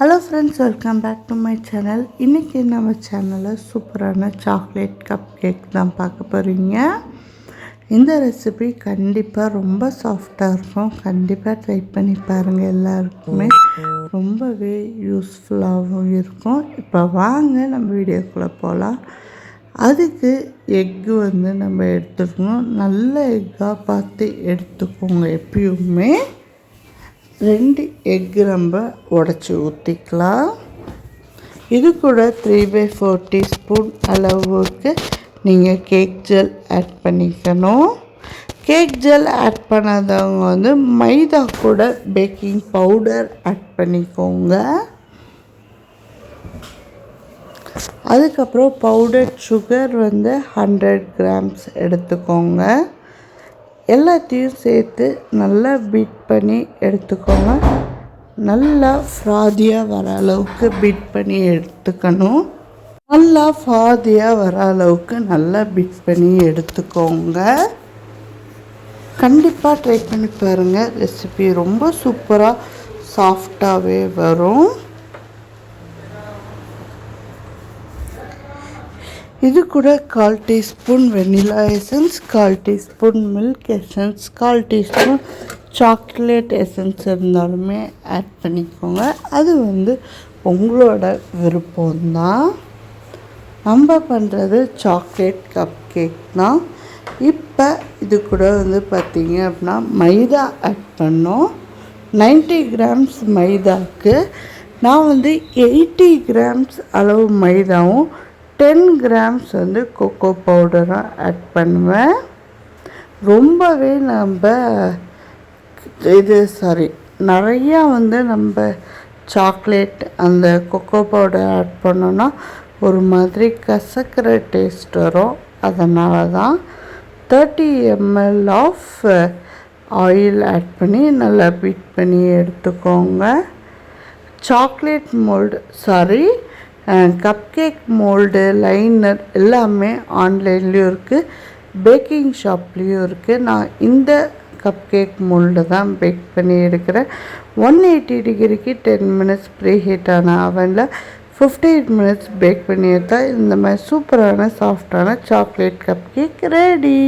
Hello friends welcome back to my channel இன்றைக்கி நம்ம சேனலில் சூப்பரான சாக்லேட் கப் கேக் தான் பார்க்க போகிறீங்க இந்த ரெசிபி கண்டிப்பாக ரொம்ப சாஃப்டாக இருக்கும். கண்டிப்பாக ட்ரை பண்ணி பாருங்கள் எல்லாருக்குமே. ரொம்பவே யூஸ்ஃபுல்லாகவும் இருக்கும். இப்போ வாங்க நம்ம வீடியோக்குள்ளே போகலாம் அதுக்கு எக்கு வந்து நம்ம எடுத்துக்கணும். நல்ல எக்காக பார்த்து எடுத்துக்கோங்க எப்பயுமே. ரெண்டு எக்கு நம்ம உடச்சி ஊற்றிக்கலாம் இது கூட த்ரீ பை ஃபோர் டீஸ்பூன் அளவுக்கு நீங்கள் கேக் ஜெல் ஆட் பண்ணிக்கணும். கேக் ஜெல் ஆட் பண்ணாதவங்க வந்து மைதா கூட பேக்கிங் பவுடர் ஆட் பண்ணிக்கோங்க. அதுக்கப்புறம் பவுடர் சுகர் வந்து ஹண்ட்ரட் கிராம்ஸ் எடுத்துக்கோங்க. எல்லாத்தையும் சேர்த்து நல்லா பீட் பண்ணி எடுத்துக்கோங்க. நல்லா ஃப்ராதியாக வர அளவுக்கு பீட் பண்ணி எடுத்துக்கணும். நல்லா ஃபாதியாக வர அளவுக்கு நல்லா பீட் பண்ணி எடுத்துக்கோங்க. கண்டிப்பாக ட்ரை பண்ணி பாருங்கள் ரெசிபி ரொம்ப சூப்பராக சாஃப்டாகவே வரும். இது கூட கால் டீஸ்பூன் வெனிலா எசன்ஸ் கால் டீஸ்பூன் மில்க் எசன்ஸ் கால் டீஸ்பூன் சாக்லேட் எசன்ஸ் இருந்தாலுமே ஆட் பண்ணிக்கோங்க. அது வந்து உங்களோட விருப்பம்தான். நம்ம பண்ணுறது சாக்லேட் கப் கேக் தான். இப்போ இது கூட வந்து பார்த்திங்க அப்படின்னா மைதா ஆட் பண்ணோம். நைன்ட்டி கிராம்ஸ் மைதாவுக்கு நான் வந்து எயிட்டி கிராம்ஸ் அளவு மைதாவும் டென் கிராம்ஸ் வந்து கொக்கோ பவுடராக ஆட் பண்ணுவேன். ரொம்பவே நம்ம இது சாரி நிறையா வந்து நம்ம சாக்லேட் அந்த கொக்கோ பவுடர் ஆட் பண்ணோன்னா ஒரு மாதிரி கசக்கிற டேஸ்ட் வரும். அதனால தான் thirty ML of oil add பண்ணி நல்லா பீட் பண்ணி எடுத்துக்கோங்க. Chocolate mould sorry cupcake mould liner எல்லாமே ஆன்லைன்லேயும் இருக்குது பேக்கிங் ஷாப்லேயும் இருக்குது நான் இந்த கப் கேக் மோல்டு தான் பேக் பண்ணி எடுக்கிறேன். ஒன் எயிட்டி டிகிரிக்கு டென் மினிட்ஸ் ப்ரீ ஹீட்டான அவனில் ஃபிஃப்டீன் மினிட்ஸ் பேக் பண்ணி எடுத்தால் இந்த மாதிரி சூப்பரான சாஃப்டான சாக்லேட் கப் கேக் ரெடி